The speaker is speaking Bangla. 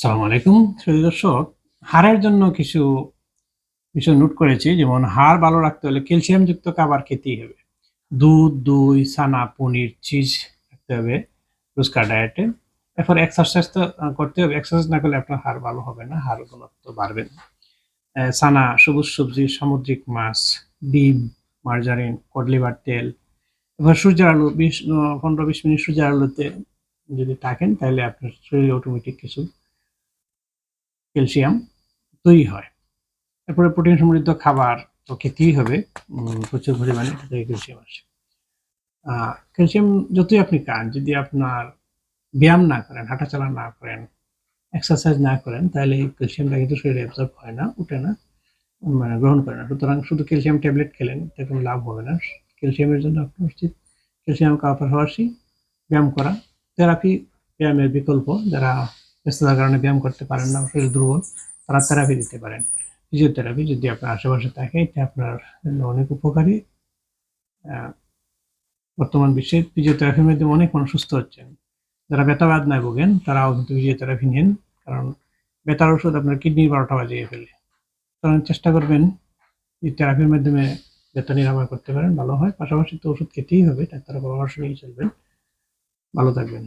সালাম আলাইকুম শ্রোতা দর্শক। হাড়ের জন্য কিছু বিষয় নোট করেছি, যেমন হাড় ভালো রাখতে হলে ক্যালসিয়াম যুক্ত খাবার খেতেই হবে। দুধ, দই, ছানা, পনির, চিজ রাখতে হবে রোজকার ডায়েটে এরপর এক্সারসাইজ তো করতে হবে। এক্সারসাইজ না করলে আপনার হাড় ভালো হবে না, হাড় ঘনত্ব বাড়বে না। ছানা, সবুজ সবজি, সামুদ্রিক মাছ, ডিম, মার্জারিন কডলিভার তেল। এবার সূর্যের আলু বিশ, পনেরো, বিশ মিনিট সূর্যের আলুতে যদি থাকেন, তাহলে আপনার শরীরে অটোমেটিক কিছু ক্যালসিয়াম তৈরি হয় এরপরে প্রোটিন সমৃদ্ধ খাবার তো খেতেই হবে প্রচুর পরিমাণে ক্যালসিয়াম আসে ক্যালসিয়াম যতই আপনি খান যদি আপনার ব্যায়াম না করেন হাঁটাচলা না করেন এক্সারসাইজ না করেন তাহলে এই ক্যালসিয়ামটা কিন্তু শরীরে অ্যাবজর্ব হয় না উঠে না মানে গ্রহণ করে না সুতরাং শুধু ক্যালসিয়াম ট্যাবলেট খেলেন তাতে কোনো লাভ হবে না ক্যালসিয়ামের জন্য আপনার উচিত ক্যালসিয়াম খাওয়ার পাশাপাশি ব্যায়াম করা থেরাপি ব্যায়ামের বিকল্প যারা ব্যস্ততার কারণে ব্যায়াম করতে পারেন না, শরীর দুর্বল, তারা থেরাপি দিতে পারেন। ফিজিওথেরাপি যদি আপনার আশেপাশে থাকে, এটা আপনার জন্য অনেক উপকারী। বর্তমান বিশ্বে ফিজিওথেরাপির মাধ্যমে অনেক মানুষ সুস্থ হচ্ছেন। যারা ব্যথা নাই ভোগেন, তারাও কিন্তু ফিজিওথেরাপি নেন, কারণ ব্যথার ওষুধ আপনার কিডনি বারোটা বাজিয়ে ফেলে। সুতরাং চেষ্টা করবেন এই থেরাপির মাধ্যমে ব্যথা নিরাময় করতে পারেন, ভালো হয়। পাশাপাশি তো ওষুধ খেতেই হবে, ডাক্তারের পরামর্শ নিয়ে চলবেন। ভালো থাকবেন।